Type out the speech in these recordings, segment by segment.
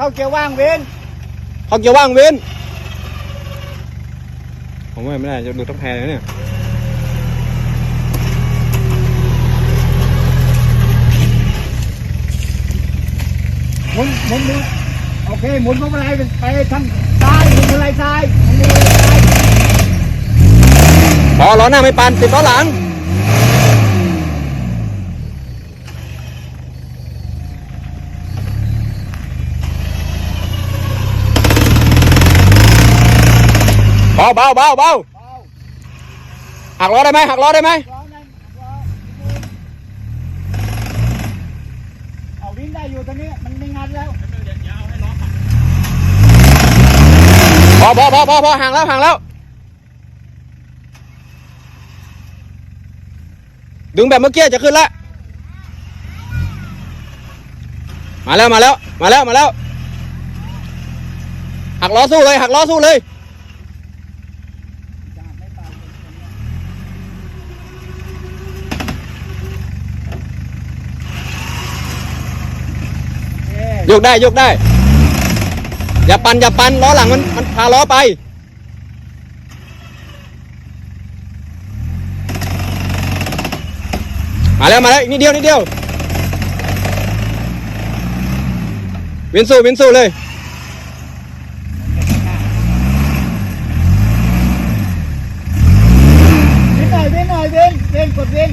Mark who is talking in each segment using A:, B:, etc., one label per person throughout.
A: เข้าเกียร์ว่างเว้น
B: เขาเกียร์ว่างเว้นผมว่าไม่ได้จะดูทักแพรเลยเนี่ย
A: หมุนหมุนหมุนโอเคหมุนพวงมาลัยไปทางซ้ายหมุนพวงมาลัยซ้ายหมุนพวงมาลัยซ้าย
B: พอล้อหน้าไม่ปันติดล้อหลัง เบาเบาเบาเบา
A: เบา
B: หักล้อได้ไหมหักล้อได้ไหม
A: ร้องนั่นร้องเอาวิ่งได้อยู่ตอนนี้มันไม่งัดแล้ว
B: พอพอพอพอพอห่างแล้วห่างแล้ว ดึงแบบเมื่อกี้จะขึ้นแล้วมาแล้วมาแล้วมาแล้วมาแล้วหักล้อสู้เลยหักล้อสู้เลย ยกได้ยกได้ อย่าปันอย่าปันล้อหลังมันมันพาล้อไป มาแล้วมาแล้วอีกนิดเดียวนิดเดียววินสู้วินสู้เลย
A: วิ่งหน่อยวิ่งหน่อยวิ่งวิ่งกดวิ่ง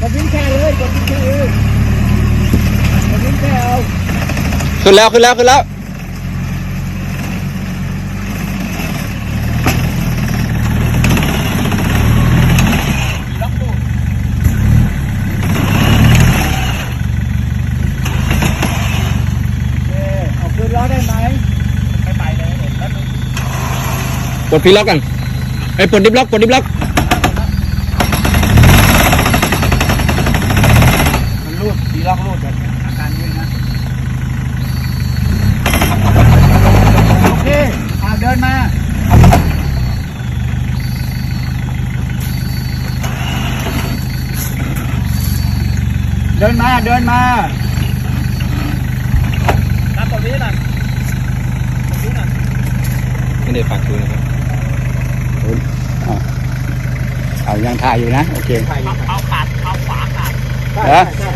A: กดวิ่งแค่เลยกดวิ่งแค่เลยกดวิ่งแค่เอา
B: ขึ้นแล้วขึ้นแล้วขึ้นแล้ว
A: เอ๊ะเอาคืนล้อได้ไหมไม่ไปเลยเดี๋ยวแป๊บนึง
B: กดพีล็อกกันไอ้ยปลดดิฟล็อกปลดดิฟล็อก
A: มันรูดดีล็อกรูดแบบอาการวิ่งนะโอเคอ่าเดินมา เดินมาเดินมา
C: นับตรงนี้หน่อยตรงนี้หน่อย
B: ไม่ได้ฝากคืนนะครับ
A: เอายังถ่ายอยู่นะ โอเค
C: เอาเอาขาดเอาขวาขาด
A: เหรอ
C: ใช่